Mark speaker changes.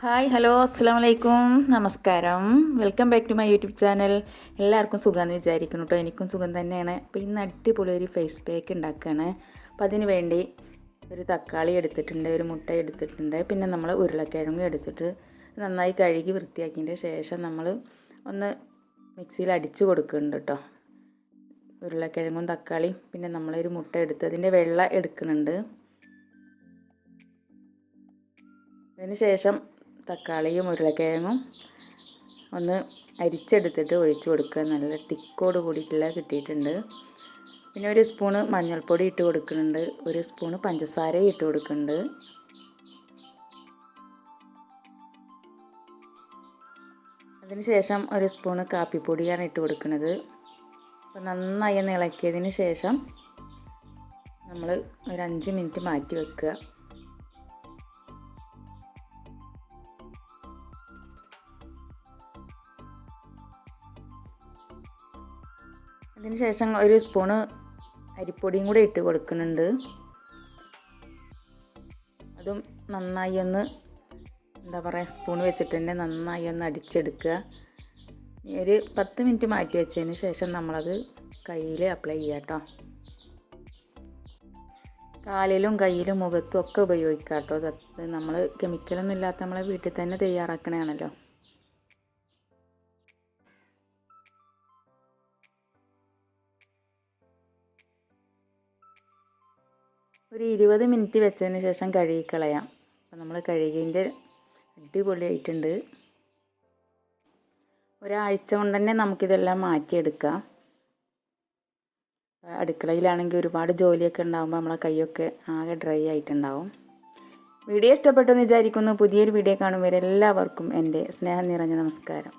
Speaker 1: Hi hello അസ്സാം വലൈക്കും നമസ്കാരം welcome back to my YouTube channel എല്ലാവർക്കും സുഖമെന്ന് വിചാരിക്കുന്നു കേട്ടോ എനിക്കും സുഖം തന്നെയാണ്. അപ്പോൾ ഇന്ന് അടിപൊളി ഒരു ഫേസ് പാക്ക് ഉണ്ടാക്കുകയാണ് അപ്പോൾ അതിന് വേണ്ടി ഒരു തക്കാളി എടുത്തിട്ടുണ്ട് ഒരു മുട്ട എടുത്തിട്ടുണ്ട് പിന്നെ നമ്മൾ ഉരുളക്കിഴങ്ങ് എടുത്തിട്ട് നന്നായി കഴുകി വൃത്തിയാക്കിയതിന്റെ ശേഷം നമ്മൾ ഒന്ന് മിക്സിയിൽ അടിച്ചു കൊടുക്കുന്നുണ്ട് കേട്ടോ ഉരുളക്കിഴങ്ങും തക്കാളിയും പിന്നെ നമ്മളൊരു മുട്ട എടുത്ത് അതിന്റെ വെള്ള എടുക്കുന്നുണ്ട്. അതിന് ശേഷം തക്കാളിയും ഉരുളക്കിഴങ്ങും ഒന്ന് അരിച്ചെടുത്തിട്ട് ഒഴിച്ചു കൊടുക്കുക. നല്ല തിക്കോട് കൂടിയിട്ടുള്ള കിട്ടിയിട്ടുണ്ട്. പിന്നെ ഒരു സ്പൂണ് മഞ്ഞൾപ്പൊടി ഇട്ട് കൊടുക്കുന്നുണ്ട്. ഒരു സ്പൂണ് പഞ്ചസാര ഇട്ട് കൊടുക്കുന്നുണ്ട്. അതിനുശേഷം ഒരു സ്പൂണ് കാപ്പിപ്പൊടിയാണ് ഇട്ട് കൊടുക്കുന്നത്. അപ്പോൾ നന്നായി ഇളക്കിയതിന് ശേഷം നമ്മൾ ഒരു അഞ്ച് മിനിറ്റ് മാറ്റി വെക്കുക. അതിന് ശേഷം ഒരു സ്പൂണ് അരിപ്പൊടിയും കൂടെ ഇട്ട് കൊടുക്കുന്നുണ്ട്. അതും നന്നായി ഒന്ന് എന്താ പറയുക സ്പൂൺ വെച്ചിട്ട് തന്നെ നന്നായി ഒന്ന് അടിച്ചെടുക്കുക. ഒരു പത്ത് മിനിറ്റ് മാറ്റി വെച്ചതിന് ശേഷം നമ്മളത് കയ്യിൽ അപ്ലൈ ചെയ്യുക കേട്ടോ കാലിലും കയ്യിലും മുഖത്തും ഒക്കെ ഉപയോഗിക്കാം കേട്ടോ നമ്മൾ കെമിക്കലൊന്നും ഇല്ലാത്ത നമ്മളെ വീട്ടിൽ തന്നെ തയ്യാറാക്കണതാണല്ലോ. ഒരു ഇരുപത് മിനിറ്റ് വെച്ചതിന് ശേഷം കഴുകി കളയാം അപ്പം നമ്മൾ കഴുകിന്റെ അടിപൊളിയായിട്ടുണ്ട്. ഒരാഴ്ച കൊണ്ട് തന്നെ നമുക്കിതെല്ലാം മാറ്റിയെടുക്കാം. അടുക്കളയിലാണെങ്കിൽ ഒരുപാട് ജോലിയൊക്കെ ഉണ്ടാകുമ്പോൾ നമ്മളെ കൈയൊക്കെ ആകെ ഡ്രൈ ആയിട്ടുണ്ടാവും. വീഡിയോ ഇഷ്ടപ്പെട്ടെന്ന് വിചാരിക്കുന്നു. പുതിയൊരു വീഡിയോ കാണുമ്പോൾ എല്ലാവർക്കും എന്റെ സ്നേഹം നിറഞ്ഞ നമസ്കാരം.